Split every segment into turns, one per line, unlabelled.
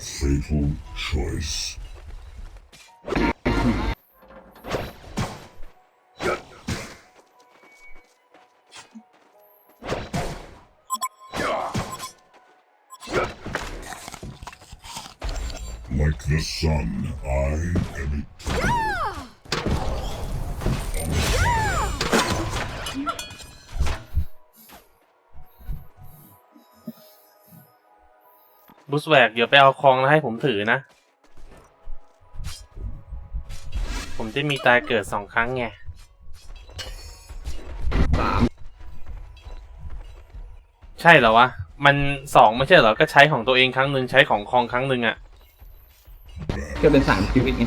fatal choice. Like the sun, I am eternal.
บุสแวกเดี๋ยวไปเอาคองแล้วให้ผมถือนะ ผมจะมีตายเกิดสองครั้งไง
สาม
ใช่เหรอวะ มันสองไม่ใช่เหรอ ก็ใช้ของตัวเองครั้งหนึ่งใช้ของคองครั้งหนึ่งอะ
ก็เป็นสามชีวิตไง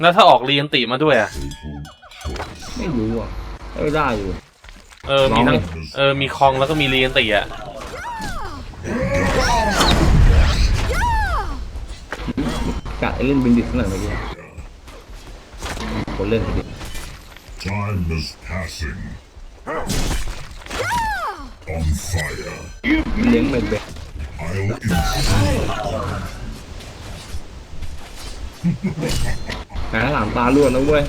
แล้วถ้าออกเรียนติมาด้วยอะ
Fatal choice.
ไม่รู้อะเออได้อยู่
เออ มีทั้ง
ลองดิ
เออ มีคองแล้วก็มีเรียนติอะ
กะไอ้เล่นบินดิสหน่อยเมื่อกี้คนเล่นบินดิส
Time is passing. On fire.
เลี้ยงเป็นเบ็ด
I'll ensure
หาหลามตาล้วนนะเว้ย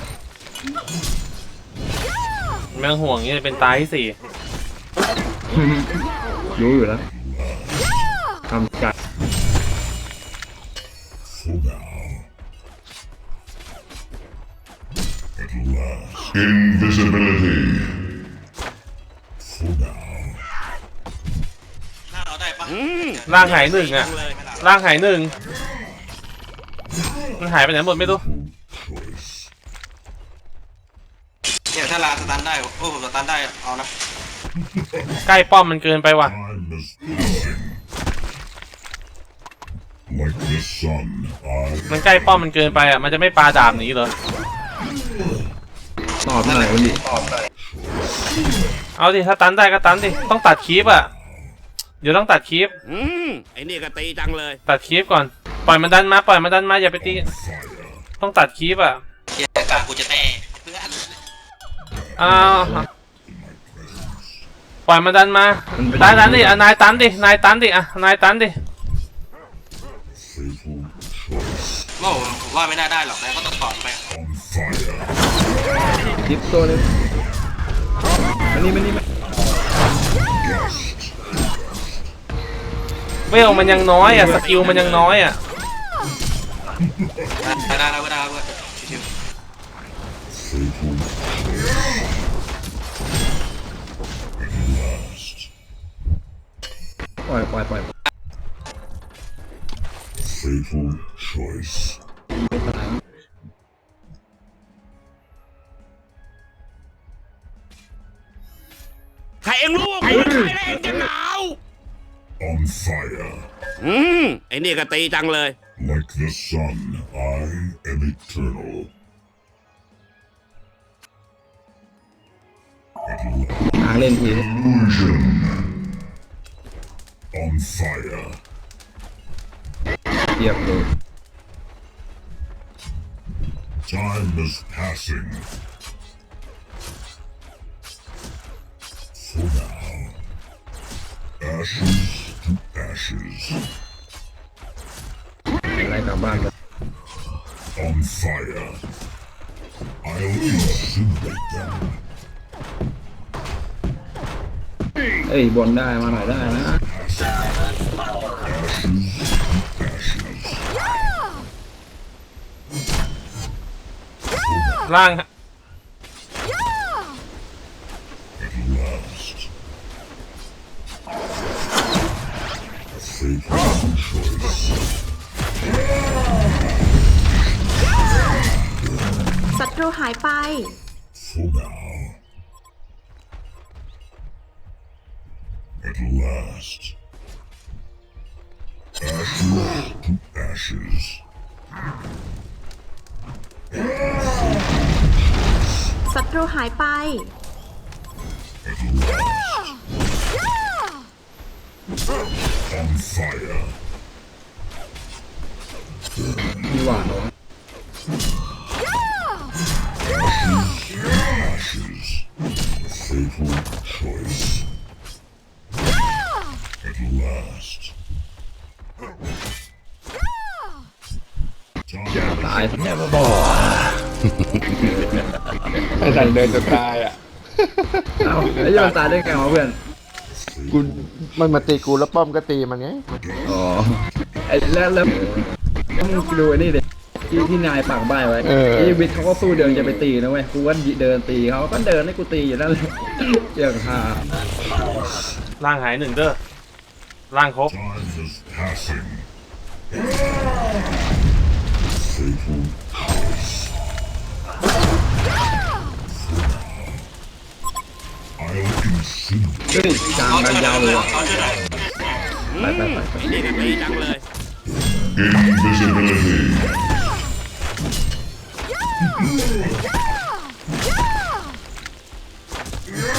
ไม่ต้องห่วงนี่เป็นตายที่สี่
รู้อยู่แล้วทำกัด
Invisibility. For now.
หน้าเราได้ปะ
ร่างหายหนึ่งอะ
เลย
ร่างหายหนึ่งมันหายไปไหนหมดไม่รู้
Choice.
เนี่ยถ้าลาสตันได้ โอ้ผมสตันได้ เอานะ
ใกล้ป้อมมันเกินไปว่ะ
Time is passing. Like the sun,
มัน
I
ใกล้ป้อมมันเกินไปอะมันจะไม่ปาดาบหนีเหรอ
ต อบหน่อยมันดิ
เอาดิถ้าตันได้ก็ตันดิต้องตัดคลิปอะเดี๋ยวต้องตัดคลิป
อืมไอ้นี่ก็ตีจังเลย
ตัดคลิปก่อนปล่อยมันดันมาปล่อยมันดันมาอย่าไปตี
fire.
ต้องตัดคลิปอะ
เกียร์กากูจะแตกเพื่อน
อ้าวปล่อยมันดันมาตันตันดิอะนายตันดินายตันดิอะนายตันดิ
Fatal choice.
โอ้ผมว่าไม่น่าได้หรอกนะก็ต้องถอนไป
On fire.
ยิบตัวนึงมันนี่มันนี่มัน
Gust.
เวลมันยังน้อยอะสกิลมันยังน้อยอะ
ได้ได้ได้ได้เพื่อนชิว
Fatal choice. At last.
ปล่อยปล่อยปล่อย
Fatal choice.
ใครเองรู้ว่ากูตายแล้วเองจะหนาว
On fire.
อืมไอ้นี่ก็ตีจังเลย
Like the sun, I am eternal. At last.
หาเล่นที
Illusion. On fire.
เทียบเลย
Time is passing. Ashes to ashes.
อะไรกลับบ้านไป
On fire. I'll incinerate them.
เอ้ยบอลได้มาหน่อยได้นะ
Ashes to ashes.
ร่าง
ศัตรูหายไป
At last. On fire.
มีหวานเหรอ
Ashes. Fatal choice. At last.
ตาย
ไอ้สันเดินจะตายอะ
เอ้าแล้วจะมันตายได้ไงวะเพื่อน
กูมันมาตีกูแล้วป้อมก็ตีมันไง
อ๋อไอ้แล้วแล้วแล้วมึงดูไอ้นี่ดิที่ที่นายปากใบไว้
เออ
ที่วิทย์เขาก็สู้เดินจะไปตีนะเว้ยกูว่าเดินตีเขาก็เดินให้กูตีอยู่นั่นแหละอย่างห่า
ร่างหายหนึ่งเด้อร่างครบ
Time is passing. Fatal choice. I'll incinerate.
เฮ้ยกางกัน
ยา
วเลย
อาช่วยหน่อย
ไปไปไปไป
ไอ้นี่ก็ตีจังเลย
Invisibility.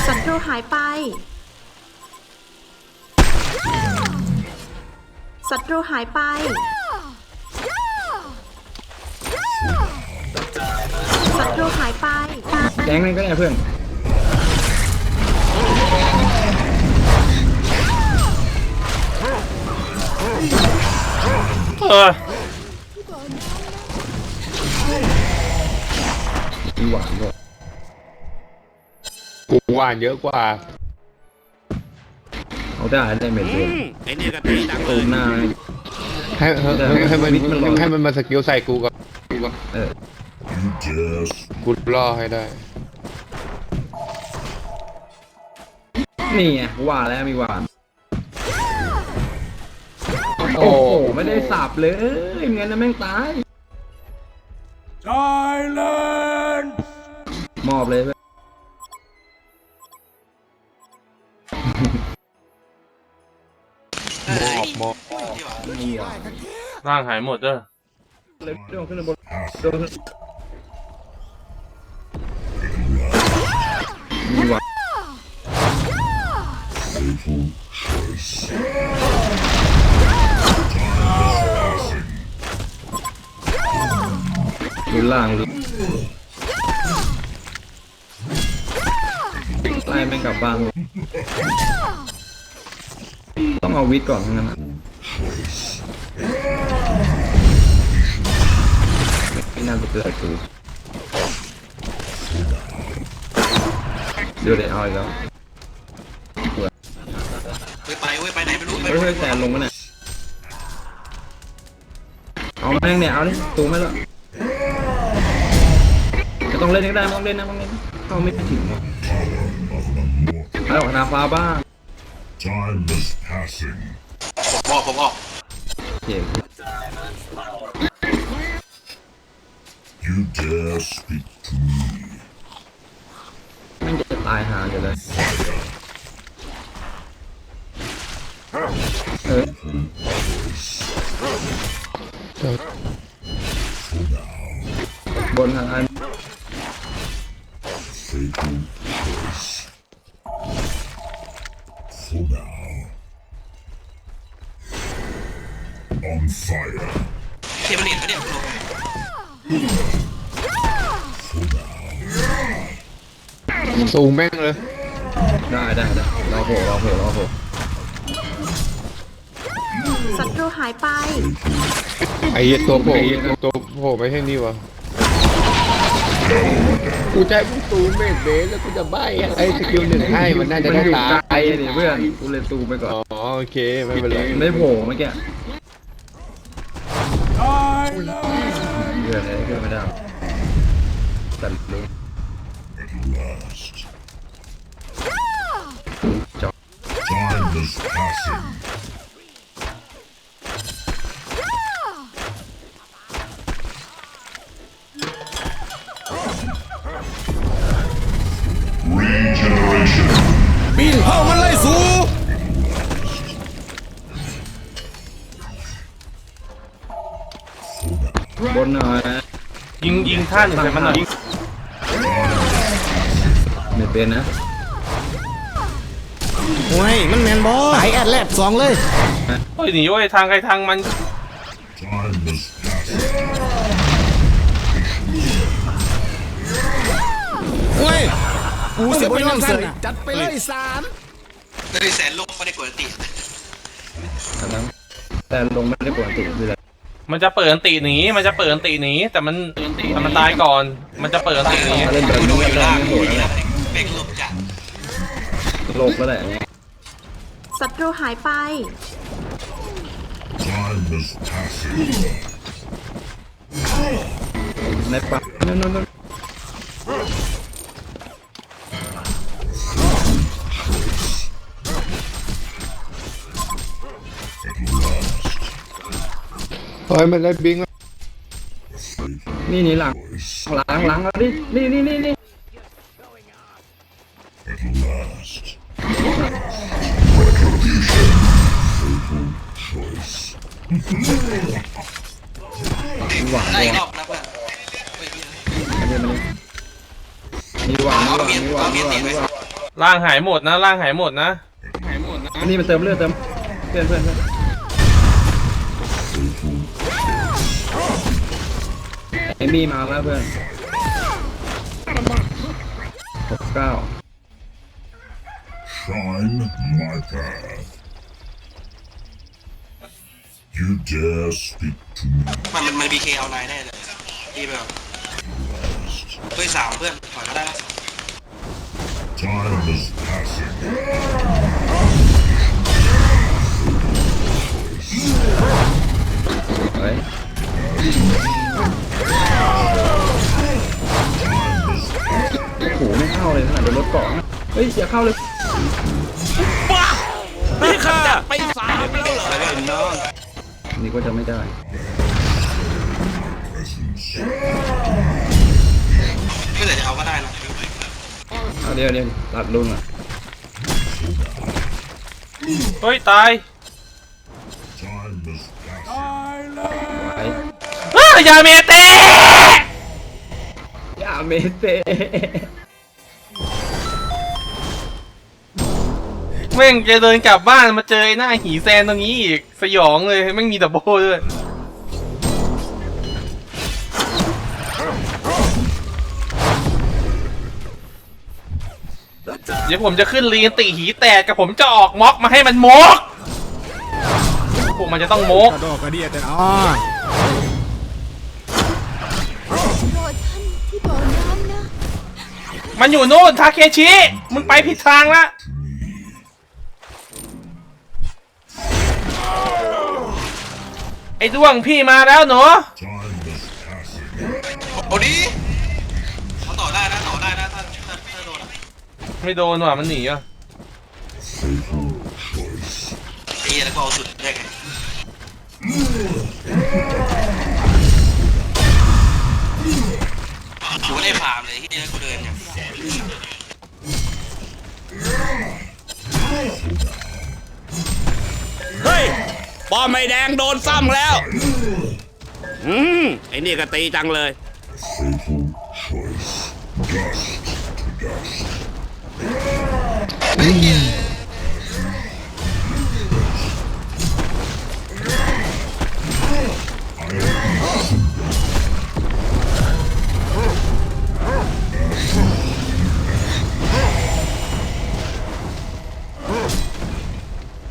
ศัตรูหายไป ศัตรูหายไป ศัตรูหายไป
แก๊งนั้นก็ได้เพื่อน
เออ
มีหวานด้วย
กูหวานเยอะกว่า
เอาได้ได้เม็ดเดี
อื
ยว
มไอ้นี่ก็ตีจังเล
ตู
ย
มหน้า
ให้ให้ให้ให้มันให้มันมาสกิลใส่กูกับกูกับ
เออ
You dare speak
กูล่อให้ได้
นี่ไงกูว่าแล้วมีหวาน
โอ้
โอ้โหไม่ได้สับเลยเงี้ยนะแม่งตายตายเลยมอบเลยเว้ย
เฮ้ย
หมอบ
นี่หว่า
ร่างหายหมดเด้อ
เลยโดนขึ้นบนโดนขึ้น มีหวาน
fatal choice.
ดูล่างดูไล่แม่งกลับบ้านเลยต้องเอาวิทก่อนทั้งนั้นะไม่น่าจะเกิดกู ดี๋ยวเดี๋ยวเอาอีกแล้ว
เว้ยไปเว้ยไปไหนไม่รู้ไป
เฮ้ยเฮ้ยแต่ลงมาเนี่ยเอาแม่งเนี่ยเอาดิตูไม่ละจะต้องเล่นก็ได้ไม่ต้องเล่นนะไม่ต้องเล่นเข้าไม่ถึงว่ะ
Of an immortal.
เอาออกนาฟ้าบ้าง
Time is passing.
ผมบอกผมบอก
เจ็บ
You dare speak to me.
แม่งจะตายหาอยู่เลยเออบนทางอัน
สูงแม่งเลย
ได้ได้ได้รอโผล่รอโผล่รอโผล่
ศัตรูหายไป
ไอ้ตัวโผล่ตัวโผล่ไม่ใช่นี่วะกูจะให้มึงตูมเมดเบสแล้วกูจะใบไอ้สกิลหนึ่งให้มันน่าจะ
มัน
ได้
อยู่
ตา
ไกล
ย
ดิเพื่อนกูเลยตูไปก่อน
อ๋อโอเคไม่เป็นไร
ไม่โผล่เมื่อกี้เดือดเลยเดือดไม่ได้แต่ลุง
ปีนเข้ามาเลยสู
บนหน่อย
ยิงยิงท่าหนึ่งใส่มันหน่อย
ไม่เป็นนะ
โอ้ยมันแมนบอสายแอดแลบสองเลย
เฮ้ยหนีเว้ยทางใครทางมัน
Time is passing.
โอ้ยกูสิบไปน้ำเสยจัดไปเลยสาม
เลยแสนโลกไม่ได้กดติ
อันนั้นแต่ลงไม่ได้ปกติคืออะไร
มันจะเปิดอันติหนี มันจะเปิดอันติหนีแต่มันแต่มันตายก่อน มันจะเปิดอันติหนี
เล่นแบบ
ดูดู
นี้
อยู่
ได้
ล่าง
ไม่โห
ดู
ด
อยู่
นะ
ล่างเบ่งลมจัด
โลกแล้วแหละ
ศัตรูหายไป
Time is passing.
ในป่านั่นนั่นนั่น
เฮ้ยมันได้บิงแล้ว
นี่นี่หลังหลังหลังเอาดินี่นี่นี่นี่
At
หวาน
ได้
เลย
อีกรอบนะเพื่อนเฮ้ยเหี้ย
อันนี้มันนี่หวานนี่หวานนี่หวานนี่หวานนี่หวาน
ล่างหายหมดนะล่างหายหมดนะ
อันนี้มันเติมเลือดเติมเพื่อนเพื่อนเพื่อนเอมี่มาแล้วเพื่อนหกเก้า
Shine my path. You dare speak to me
มันมันมันบีเคเอานายแน่เลยที่แบบเฮ้ยสามเพื่อนถอยก็ได้นะ
Time is passing.
เฮ้ย โอ้โห ไม่เข้าเลยขนาดโดนรถเกาะนะเฮ้ยอย่าเข้าเลย
นี่ขจัดไปสามแล้วเหรอ
อะไรวะน้อง
นี่ก็จะไม่ได้
ไม่แต่จะเอาก็ได้นะ
เอาเดี๋ยวเดี๋ยวตัดลุงอะ
เฮ้ย ตาย
Time is passing.
ไว้
อ้ายาเมเตะ
อย่าเมเต
แม่งจะเดินกลับบ้านมาเจอไอ้หน้าหีแซนตรงนี้อีก สยองเลยแม่งมีดับเบิลด้วยเดี๋ยวผมจะขึ้นลีนติหีแตกกับผมจะออกม็อกมาให้มันโมกพวกมันจะต้องมก
กระโดดกระเดียดแต่อ๋อ
รดท่านที่บ่อน้ำนะ
มันอยู่นู่นทาเคชิ มึงไปผิดทางละ ไอ้ด้วงพี่มาแล้วหนู
Time is passing.
โอ้ดิเขาต่อได้นะต่อได้นะถ้าถ้าถ้าโดนอะ
ไม่โดนว่ะมันหนีอะ
Fatal choice.
ไอ้เหี้ยแล้วก็เอาสุดได้ไงกูไม่ได้พามเลยที่นี่กูเดินเนี่ย
เฮ้ย ป้อมไม่แดงโดนซ้ำแล้ว อืมไอ้นี่ก็ตีจังเลย
Fatal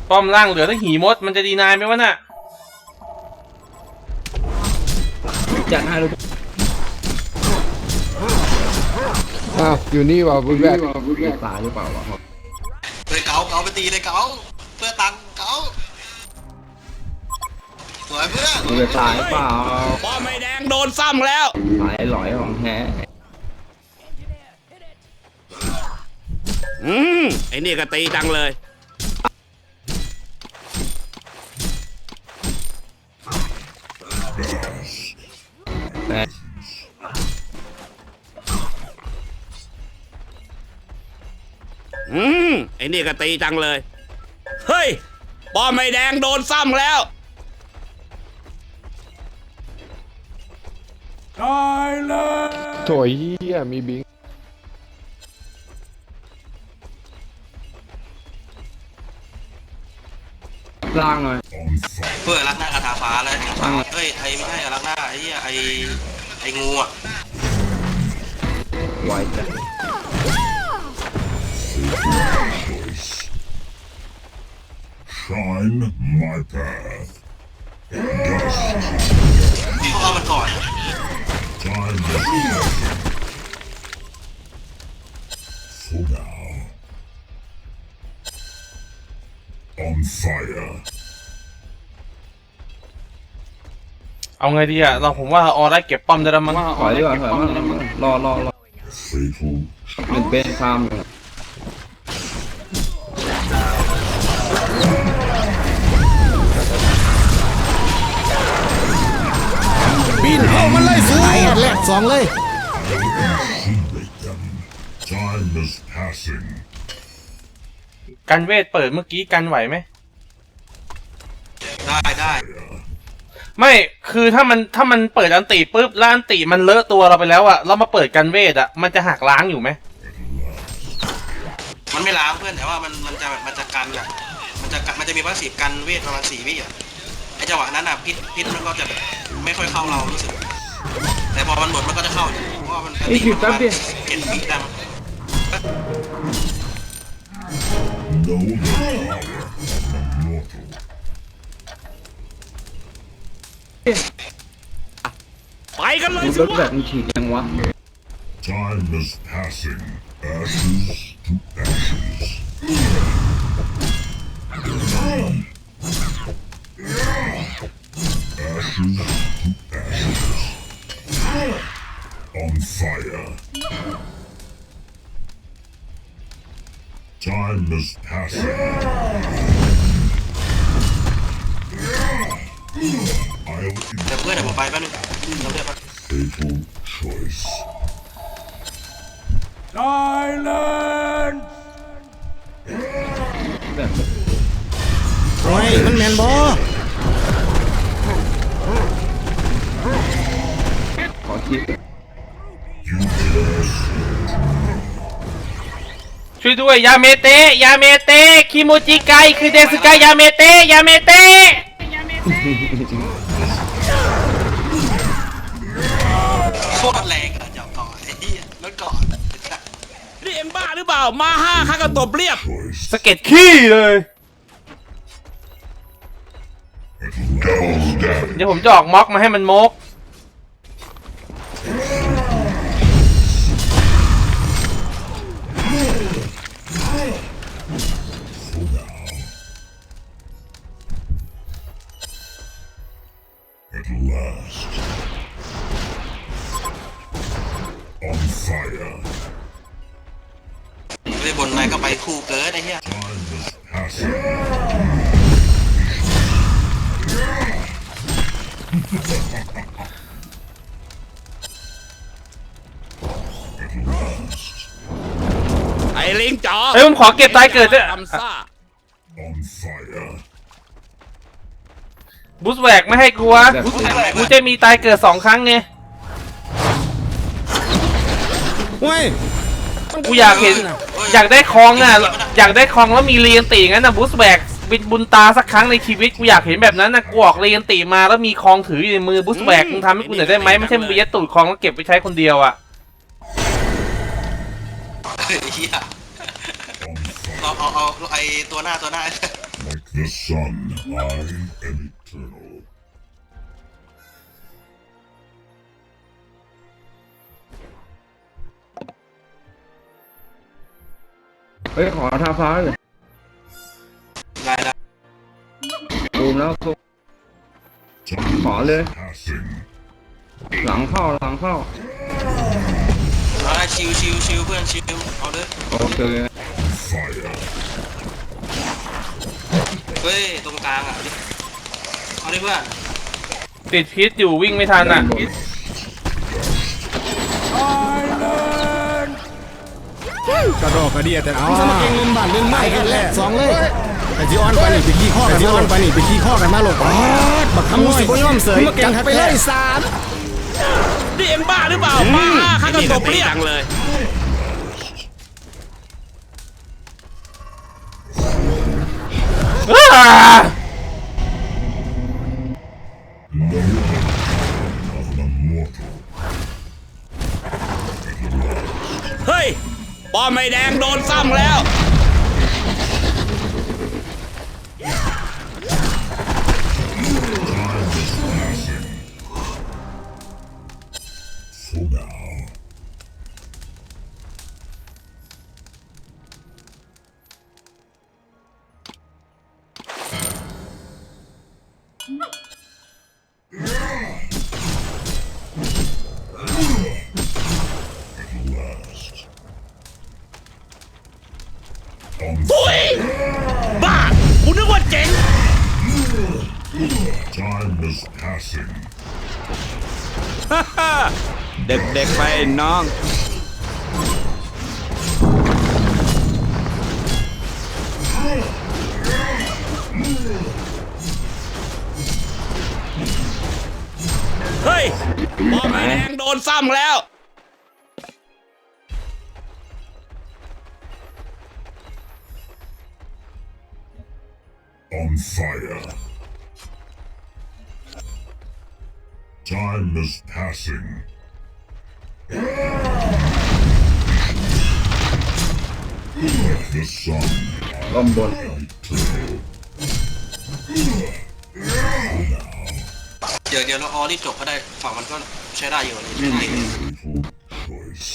ป้อมล่างเหลือแต่หีมดมันจะดีนายไหมวะน่ะ
จัดให้ลูก
อ้าวอยู่นี่ว่ะบุญแบก
ตายหรือเปล่าวะ
เลยเก๋าเก๋าไปตีเลยเก๋าเพื่อตังค์เก๋าสวยเพื่อน
มันจะตายหรือเปล่า
ปอมไม่แดงโดนซ้ำแล้ว
ตายหลอยของแท้
อืมไอ้นี่ก็ตีจังเลย
แต่
อืมไอ้นี่ก็ตีจังเลย เฮ้ยปอมไม่แดงโดนซ้ำแล้ว
โถยเหี้ยมีบิง
ล่างหน่อย
On fire.
เพื่อรักหน้ากระถาฟ้าแล้วเฮ้ยไอ้ไม่ใช่รักหน้าไอ้เหี้ยไอ้ไอ้งูอะ
ไวจัด
Choice. Shine my path. Dust.
เพราะเอมันก่อน
Time is passing. For now. On fire.
เอาไงดีอะเราผมว่าออได้เก็บป้อมได้แล้วมั้ง
ถอยดีกว่าถอยมากรอรอรอ
Fatal
หนึ่งเป็นฟาร์มอยู่
ปีนเข้ามันเลยสูตายแอดแลบสองเลย
incinerate them. Time is passing.
กันเวทเปิดเมื่อกี้กันไหวไหม
ได้ได้
ไม่คือถ้ามันถ้ามันเปิดอันติปุ๊บแล้วอันติมันเลอะตัวเราไปแล้วอะเรามาเปิดกันเวทอะมันจะหักล้างอยู่ไหม
มันไม่ล้างเพื่อนแต่ว่ามันมันจะแบบมันจะกันอะมันจะกันมันจะมีพาสซีฟกันเวทประมาณสี่วิอะไอจังหวะนั้นอะพิษพิษมันก็จะแบบไม่ค่อยเข้าเรารู้สึก แต่พอมันหมดมันก็จะเข้าอยู่เพราะว่ามัน
ไอ้คิวแป๊บเดียว
เจ็ดวิได้มั้ง
Know the power of mortal.
ไปกันเลย
ดู
สิ
รถแบ
วะ
บมันฉีดยังวะ
Time is passing. Ashes to ashes. Ashes to ashes. On fire. Time is passing. I'll
แต่เพื่อนเดี๋ยวผมไปแป๊บนึงเราเรียกว่า
fatal choice.
แบบ
โอ้ยมันแมนบอ
ขอคิด
ช่วยด้วยยาเมเตะยาเมเตะคิมูจิไกคือเดซึกายาเมเตะยาเมเตะ
อ็
งบ้าหรือเปล่า มาห้าข้าก็ตบเรียบ
choice.
สะเก็ดขี้เลย
Double damage.
เดี๋ยวผมจะออกม็อกมาให้มันโมก ขอเก็บตายเกิดด้วย
ทำซ่า
On fire.
บูสแวกไม่ให้กูวะกูกูจะมีตายเกิดสองครั้งไง
โอ้ย
กูอยากเห็น อยากได้คองอะ อยากได้คองแล้วมีเรียนตีงั้นนะบูสแวกบินบุญตาสักครั้งในชีวิตกูอยากเห็นแบบนั้นนะกูออกเรียนตีมาแล้วมีคองถืออยู่ในมือบูสแวกมึงทำให้กูหน่อยได้ไหมไม่ใช่มึงไปยัดตูดคองแล้วเก็บไปใช้คนเดียวอะ
ไอ้เหี้ย
On
เรา
fire.
เอาเอาเอาไอตัวหน้าตัวหน้า
Like the sun, I am eternal.
เฮ้ยขอทาฟ้าเลย
ได้ได้
บูมแล้ว
Time
ขอเลย
passing.
หลังเข้าหลังเข้า
เอาได้ชิวชิวชิวเพื่อนชิวเอาเลย
โอเค
Fire.
เฮ้ย ตรงกลางอะดิเอาดิเพื่อน
ติดพิษอยู่วิ่งไม่ทันอะ
กระดอกกระเดียแต่เอาสมัครเองเงินบาทเรื่องไม่แอดแลบสองเลยแต่จีออนไปนี่ไปขี้ข้อกันมาหลดไปนี่ไปขี้ข้อกันมาหลดบักคำมูสิบย่อมเสยมาเก่งไปเลยสาม
นี่เอ็งบ้าหรือเปล่ามาห้าข้าก็ตบเรียบจังเลย เด็กๆไปน้อง เฮ้ยบอมแดงโดนซ้ำแล้ว
On fire. Time is passing. Like the sun,
ล้อมบน
เดี๋ยวเดี๋ยวเราออรีบจบก็ได้ฝั่งมันก็ใช้ได้อยู่เลยใช้ได้อยู่
fatal choice.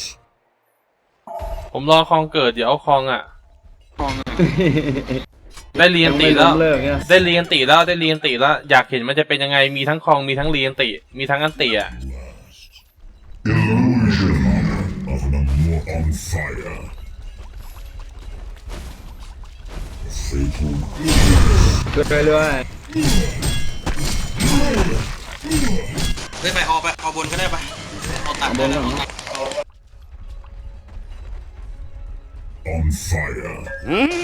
ผมรอคลองเกิดเดี๋ยวเอาคลองอะ ได้เรียนตีแล้ว
ยังไม่ล้มเลิกเนี่ย
ได้เรียนตีแล้วได้เรียนตีแล้วอยากเห็นมันจะเป็นยังไงมีทั้งคลองมีทั้งเรียนตีมีทั้งอันตีอะ
Illusion fire. Fatal
เรื่อยเรื่อย
เฮ้ยไปออไปเอาบนก็ได้ไปเอาตัดได้แล้ว
on fire.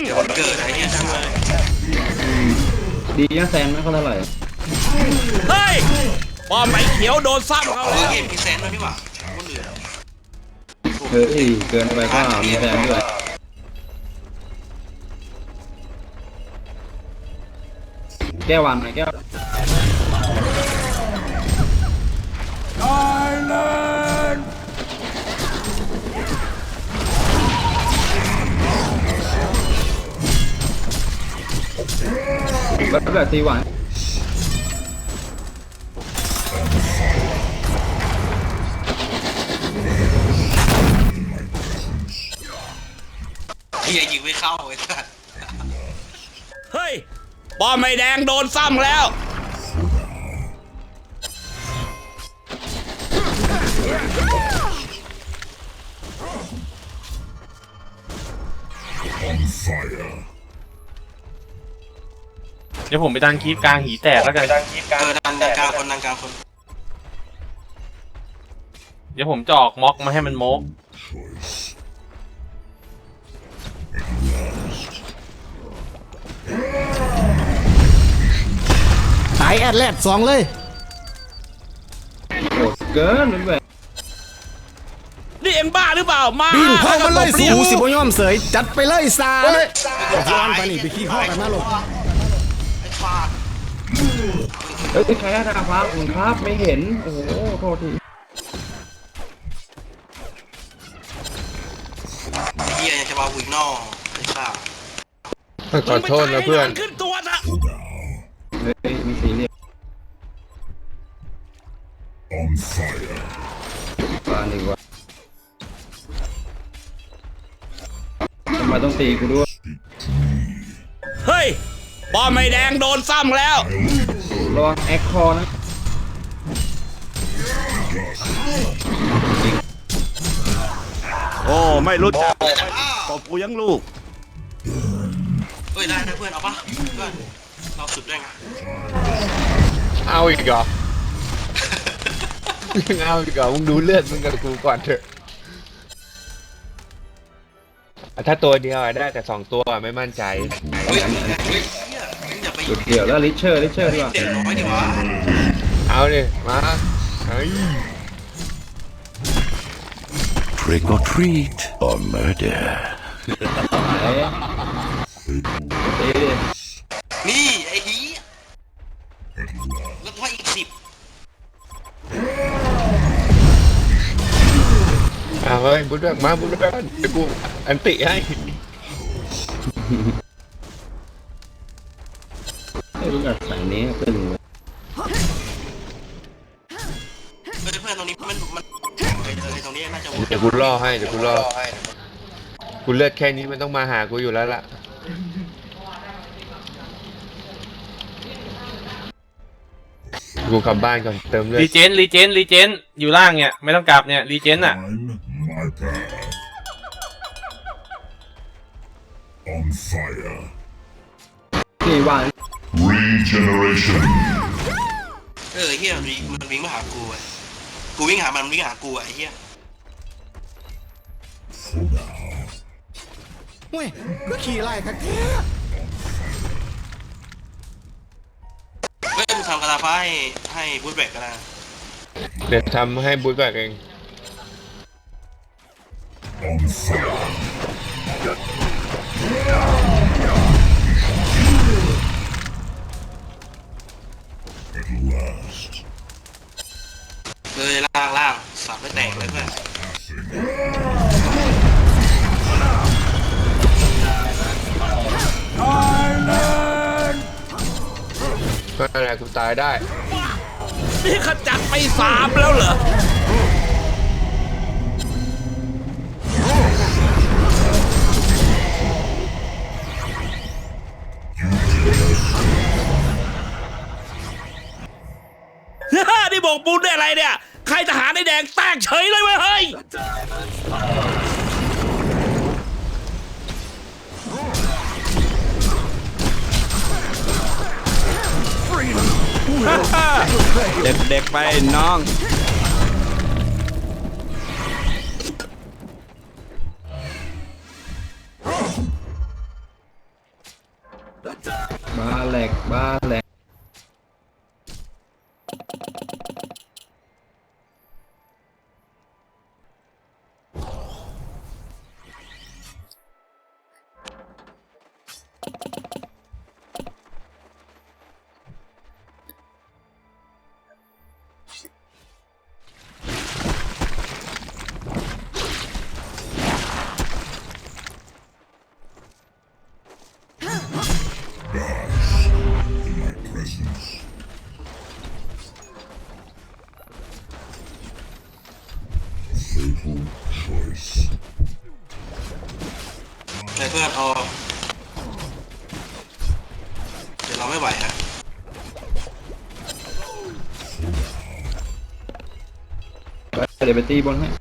เดี๋ยวมันเกิดไอ้เนี่ยช่างเลย
ดีนะแซงไม่ค่อยเท่าไหร่
เฮ้ยบอมไอ้เขียวโดนซ้ำเขา
เออ
แล้ว
เกมมีแซนด้วยนี่หว่าคนอื่น
เฮ้ยเกินไปก็มีแซงด้วยแก้วหวานหน่อยแก้วแบบแบบตีหวาน
ฮียยิงไม่เข้าไอ้สัส
เฮ้ยบอมไอ้แดงโดนซ้ำแล้ว
On fire.
เดี๋ยวผมไปดันคีบกลางหีแตกแล้วกัน
เออดันดันกลางคนดันกลางคน
เดี๋ยวผมจะออกม็อกมาให้มันโมกา
ยแอดแลดสองเลย
โหดเกินเป็นแบบ
นี่เอ็งบ้าหรือเปล่า มา
บินเข้ามาเลย
ตบ
สู
รี
สิบ่ยอมเสยจัดไปเลยสาเลยไอ้ที่อ้อนไปนี่ไปขี้ข้อกันมาลูก
ไอ้ฟาด
เอ้ยใครอะนะครับคุณครับไม่เห็น โอ้โหโทษที
ไอ้เฮียยังจะมาวิ่งนอกไอ้ซ่า
ขอโทษนะเพื่อน
มึงไปตายให้มัขึ้นตัวซะ
เฮ้ยมีสีเรียก
On fire.
บ้านดีกว่าทำไมต้องตีกูด้วย
เฮ้ยบอมไอ้แดงโดนซ้ำแล้ว
ระวังแอคคอร์นะ
โอ้ ไม่รู้จักตบกูยังลูก
เฮ้ยได้นะเพื่อนเอาปะเพื่อน เราสุดได้ไง
เอาอีกเหรอ เอาอีกเหรอมึงดูเลือดมึงกับกูก่อนเถอะอะถ้าตัวเดียวอะได้แต่สองตัวอะไม่มั่นใจ
เฮ้ยเฮ้ยเฮียมึงอย่าไป
จุดเดียวแล้วลิเชอร์ลิเชอร์ดีกว่า
เด็ดน้อยดีวะ
เอาดิมาเฮ้ย
Trick or treat or murder.
ไหน
บุ
ญเรื่องมาบุญเรื่องเดี๋ยวกูอันติให้
ไม่รู้จักสายนี้เป็น
เฮ้ยเพื่อนตรงนี้มันมันไอ้ไอ้ตรงนี้น่าจะเวิร์ก
เดี๋ยวกูล่อให้เดี๋ยวกูล่อกูเลือดแค่นี้มันต้องมาหากูอยู่แล้วล่ะกูกลับบ้านก่อนเติมเลือด
รีเจนรีเจนรีเจนอยู่ล่างเนี่ย ไม่ต้องกลับเนี่ยรีเจนอะ
Find my path. On fire.
ตีหวาน
Regeneration.
เออไอ้เฮียมันวิ่งมันวิ่งมาหากูอะกูวิ่งหามันมันวิ่งหากูอะไอ้เฮีย
For now.
เว้ยก็ขี่ไล่คักแท้
เฮ้ยมึงทำกระลาฟ้าให้ให้บูทแบกกันนะ
เดี๋ยวทำให้บูทแบกเอง
เลยล่างล่างสับไม่แตกเลยเพื่อน
Passing.
ก็นั่นแหละกูตายได้
นี่ขจัดไปสามแล้วเหรอ บอกบุญได้อะไรเนี่ยใครทหารในแดงแตกเฉยเลยเว้ยเฮ้ยเด็กๆไปน้อง
บ้าแหลกบ้าแหล ก
In my presence. Fatal choice.
เลยเพื่อนเอาเดี๋ยวเราไม่ไหวนะ
เดี๋ยวไปตีบนให้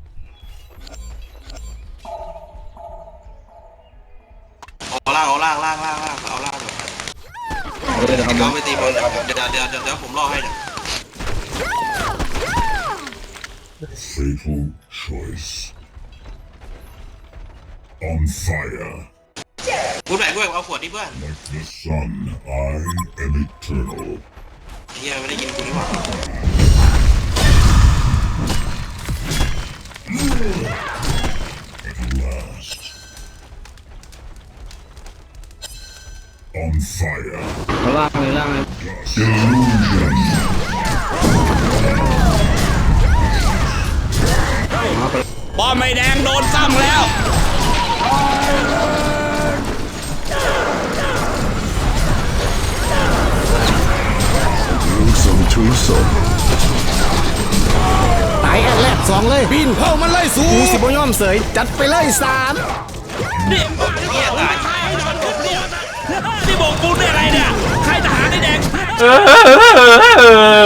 A fatal choice. On fire.
บูทแบกด้วยเอาขวดนี่เพื่อน
Like the sun, I am eternal.
เฮียไม่ได้ยินกูนี่หว่า
At last. On fire.
เอาล่างเลยล่างเลย
Illusion.
ป
ป้อมไม่แดงโดนซ้ำแล้ว
Gruesome twosome.
ตายแอนแรกสองเลยบินเพิ่มมันเลยสูกูสิบ่ยอมเสยจัดไปเลยสาม
นี่บ้าหรือเปล่าตายให้โดนทุบเนี่ยนี่บอกบุญได้อะไรเนี่ยใครทหารในแดง
เออ